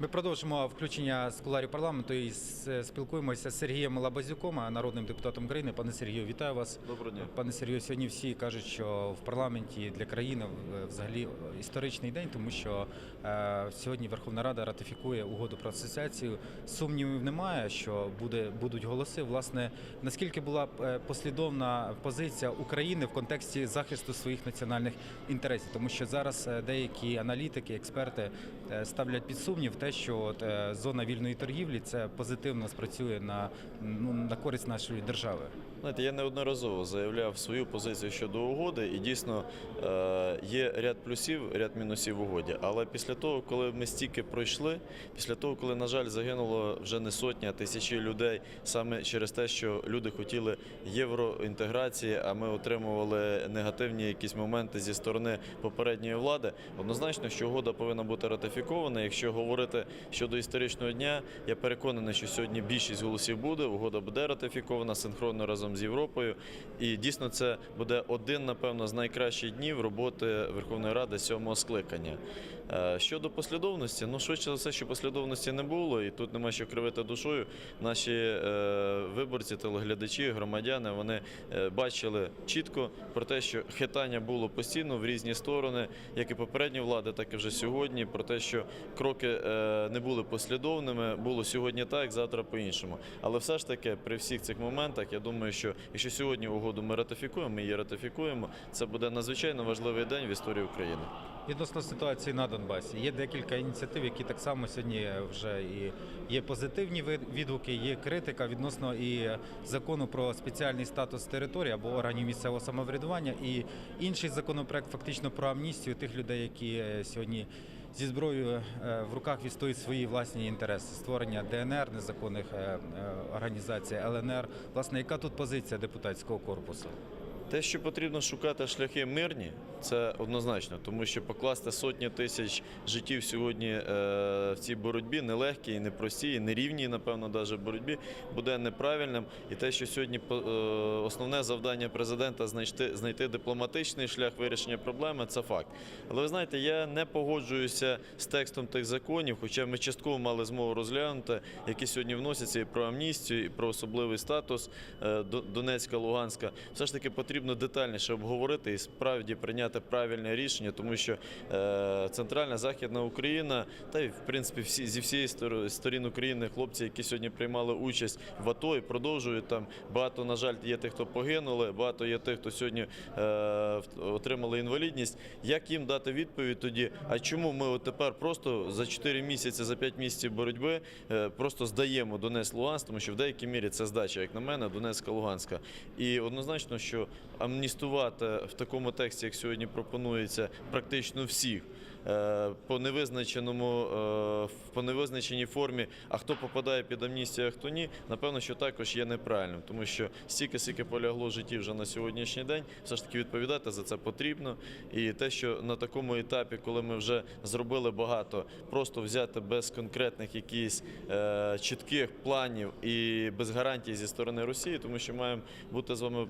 Ми продовжимо включення з куларів парламенту і спілкуємося з Сергієм Лабазюком, народним депутатом України. Пане Сергію, вітаю вас. Доброго дня. Пане Сергію, сьогодні всі кажуть, що в парламенті для країни е, взагалі історичний день, тому що е, сьогодні Верховна Рада ратифікує угоду про асоціацію. Сумнівів немає, що буде будуть голоси. Власне, наскільки була е, послідовна позиція України в контексті захисту своїх національних інтересів, тому що зараз деякі аналітики, експерти ставлять під сумнів те, що от, е, зона вільної торгівлі це позитивно спрацює на, ну, на користь нашої держави. Знаєте, я неодноразово заявляв свою позицію щодо угоди, і дійсно е, є ряд плюсів, ряд мінусів в угоді. Але після того, коли ми стільки пройшли, після того, коли, на жаль, загинуло вже не сотні, а тисячі людей саме через те, що люди хотіли євроінтеграції, а ми отримували негативні якісь моменти зі сторони попередньої влади, однозначно, що угода повинна бути ратифікована. Якщо говорити щодо історичного дня, я переконаний, що сьогодні більшість голосів буде. Угода буде ратифікована синхронно разом з Європою. І дійсно це буде один, напевно, з найкращих днів роботи Верховної Ради сьомого скликання. Е, Щодо послідовності, ну швидше за все, що послідовності не було, і тут нема що кривити душою. Наші е, виборці, телеглядачі, громадяни вони е, бачили чітко про те, що хитання було постійно в різні сторони, як і попередні влади, так і вже сьогодні. Про те, що кроки не були послідовними, було сьогодні так, завтра по-іншому. Але все ж таки, при всіх цих моментах, я думаю, що якщо сьогодні угоду ми ратифікуємо, ми її ратифікуємо, це буде надзвичайно важливий день в історії України. Відносно ситуації на Донбасі є декілька ініціатив, які так само сьогодні вже і є позитивні відгуки, є критика відносно і закону про спеціальний статус території або органів місцевого самоврядування, і інший законопроект фактично про амністію тих людей, які е, сьогодні. Зі зброєю е, в руках відстоюють свої власні інтереси, створення ДНР, незаконних е, е, організацій, ЛНР. Власне, яка тут позиція депутатського корпусу? Те, що потрібно шукати шляхи мирні, це однозначно, тому що покласти сотні тисяч життів сьогодні е, в цій боротьбі нелегкій, непростій, нерівній, напевно, навіть боротьбі буде неправильним. І те, що сьогодні е, основне завдання президента знайти, знайти дипломатичний шлях вирішення проблеми, це факт. Але ви знаєте, я не погоджуюся з текстом тих законів, хоча ми частково мали змогу розглянути, які сьогодні вносяться і про амністію, і про особливий статус е, Донецька, Луганська. Все ж таки потрібно детальніше обговорити і справді прийняти правильне рішення, тому що е, центральна західна Україна, та й в принципі всі зі всієї стор- сторін України хлопці, які сьогодні приймали участь в АТО і продовжують там. Багато, на жаль, є тих, хто погинули, багато є тих, хто сьогодні е, отримали інвалідність. Як їм дати відповідь тоді? А чому ми от тепер просто за 4 місяці, за 5 місяців боротьби е, просто здаємо Донецьк Луганськ, тому що в деякій мірі це здача, як на мене, Донецька Луганська. І однозначно, що амністувати в такому тексті, як сьогодні пропонується, практично всіх. е, По невизначеному е, по невизначеній формі, а хто попадає під амністію, а хто ні, напевно, що також є неправильним, тому що стільки скільки полягло життів вже на сьогоднішній день, все ж таки відповідати за це потрібно. І те, що на такому етапі, коли ми вже зробили багато, просто взяти без конкретних якихось е, чітких планів і без гарантій зі сторони Росії, тому що маємо бути з вами.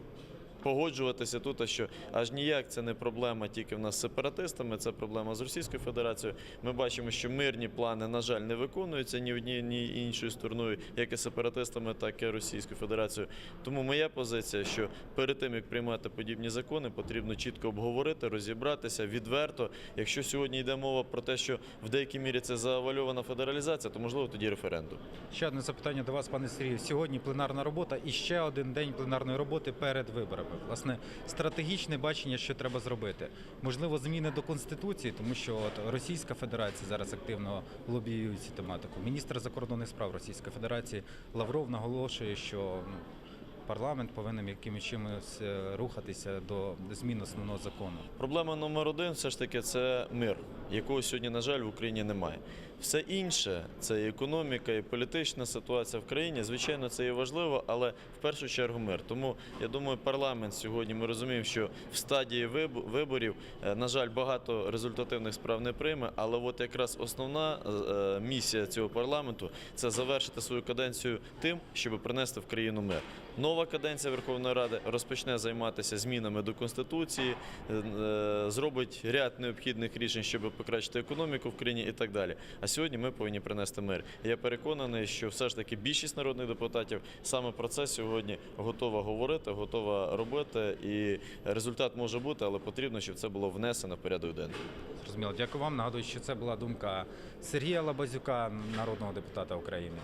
Погоджуватися тут, що аж ніяк це не проблема тільки в нас з сепаратистами, це проблема з Російською Федерацією. Ми бачимо, що мирні плани, на жаль, не виконуються ні однією, ні іншою стороною, як і сепаратистами, так і Російською Федерацією. Тому моя позиція, що перед тим як приймати подібні закони, потрібно чітко обговорити, розібратися відверто. Якщо сьогодні йде мова про те, що в деякій мірі це завальована федералізація, то можливо тоді референдум. Ще одне запитання до вас, пане Сергію. Сьогодні пленарна робота і ще один день пленарної роботи перед виборами. Власне, стратегічне бачення, що треба зробити. Можливо, зміни до конституції, тому що от Російська Федерація зараз активно лобіює цю тематику. Міністр закордонних справ Російської Федерації Лавров наголошує, що ну. Парламент повинен якимось чимось е, рухатися до змін основного закону. Проблема номер один все ж таки це мир, якого сьогодні, на жаль, в Україні немає. Все інше це і економіка, і політична ситуація в країні. Звичайно, це є важливо, але в першу чергу мир. Тому я думаю, парламент сьогодні ми розуміємо, що в стадії виборів, е, на жаль, багато результативних справ не прийме. Але от якраз основна е, місія цього парламенту це завершити свою каденцію тим, щоб принести в країну мир. Нова каденція Верховної Ради розпочне займатися змінами до конституції, е, е, зробить ряд необхідних рішень, щоб покращити економіку в країні і так далі. А сьогодні ми повинні принести мир. Я переконаний, що все ж таки більшість народних депутатів саме про це сьогодні готова говорити, готова робити. І результат може бути, але потрібно, щоб це було внесено в порядок денний. Зрозуміло. Дякую вам. Нагадую, що це була думка Сергія Лабазюка, народного депутата України.